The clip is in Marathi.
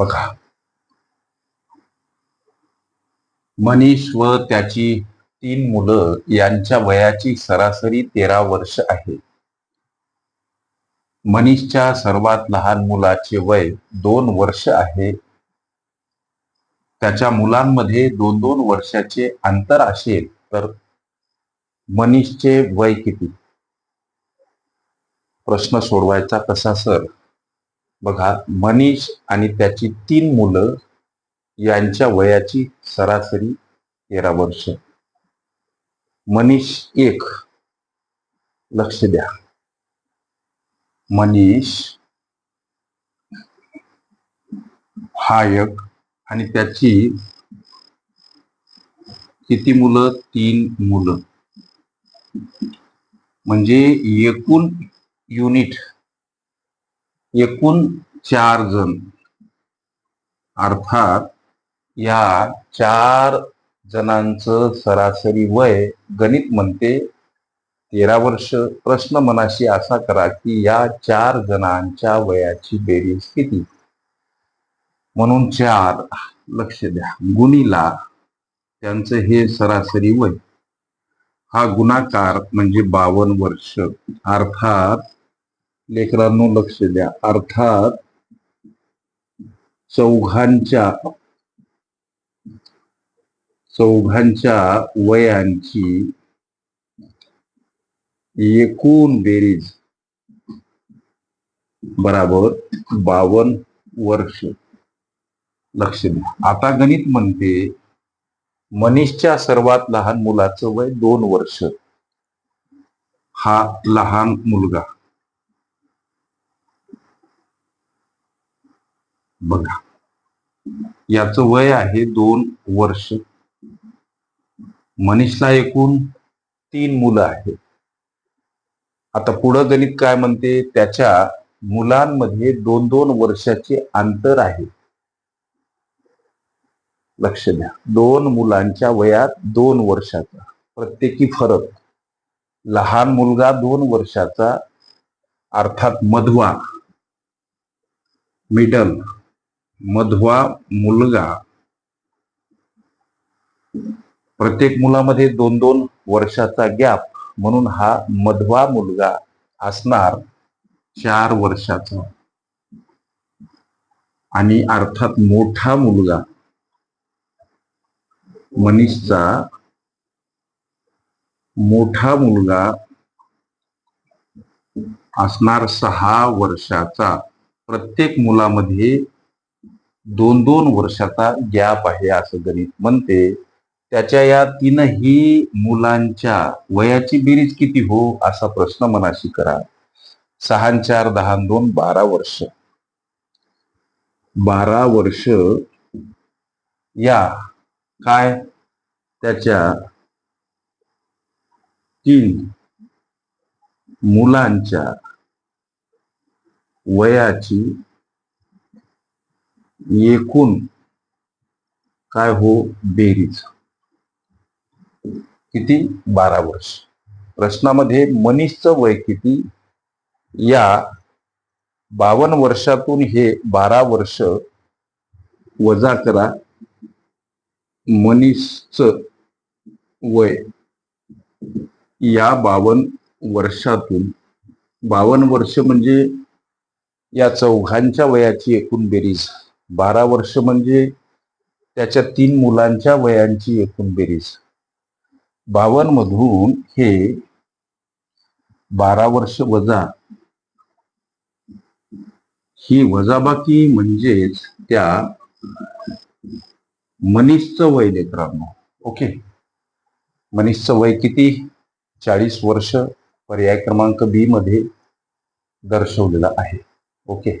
बघा. मनीष व त्याची तीन मुलं यांच्या वयाची सरासरी तेरा वर्ष आहे. मनीषच्या सर्वात लहान मुलाचे वय दोन वर्ष आहे. त्याच्या मुलांमध्ये दोन दोन वर्षाचे अंतर असेल तर मनीषचे वय किती? प्रश्न सोडवायचा कसा सर? बघा मनीष आणि त्याची तीन मुलं यांच्या वयाची सरासरी तेरा वर्ष. मनीष एक. लक्ष द्या. मनीष हा एक आणि त्याची किती मुलं? तीन मुलं. म्हणजे एकूण युनिट एकूण चार जण. अर्थात या चार जणांचं सरासरी वय गणित म्हणते. तेरा वर्ष. प्रश्न मनाशी असा करा की या चार जणांच्या वयाची बेरीज किती? म्हणून चार. लक्ष द्या. गुणीला त्यांचं हे सरासरी वय. हा गुणाकार म्हणजे बावन वर्ष. अर्थात लेकरांनो लक्ष द्या. अर्थात चौघांच्या चौघांच्या वयांची एकूण बेरीज बराबर बावन वर्ष. लक्ष द्या. आता गणित म्हणते मनीषच्या सर्वात लहान मुलाचं वय दोन वर्ष. हा लहान मुलगा. बघा. याचं वय आहे दोन वर्ष. मनीषला एकूण तीन मुलं आहेत. आता पुढं गणित काय म्हणते? त्याच्या मुलांमध्ये दोन दोन वर्षाचे अंतर आहे. लक्ष द्या. दोन मुलांच्या वयात दोन वर्षाचा प्रत्येकी फरक. लहान मुलगा दोन वर्षाचा अर्थात मधवा मिडल मधवा मुलगा. प्रत्येक मुलामध्ये दोन दोन वर्षाचा गॅप म्हणून हा मधवा मुलगा असणार चार वर्षाचा. आणि अर्थात मोठा मुलगा. मनीषचा मोठा मुलगा असणार सहा वर्षाचा. प्रत्येक मुलामध्ये दोन दोन वर्षाचा गॅप आहे असं गणित म्हणते. त्याच्या या तीनही मुलांच्या वयाची बेरीज किती हो असा प्रश्न मनाशी करा. सहा चार दहा दोन बारा वर्ष. बारा वर्ष या काय? त्याच्या तीन मुलांच्या वयाची एकूण काय हो बेरीज? किती? बारा वर्ष. प्रश्नामध्ये मनीषचं वय किती? या बावन वर्षातून हे बारा वर्ष वजा करा. मनीषचं वय या बावन वर्षातून बावन वर्ष म्हणजे या चौघांच्या वयाची एकूण बेरीज. बारा वर्ष म्हणजे त्याच्या तीन मुलांच्या वयांची एकूण बेरीज. बावन मधून हे बारा वर्ष वजा. ही वजाबाकी म्हणजेच त्या मनीषचं वय लेकरांनो. ओके? मनीषचं वय किती? चाळीस वर्ष पर्याय क्रमांक बी मध्ये दर्शवलेला आहे. ओके?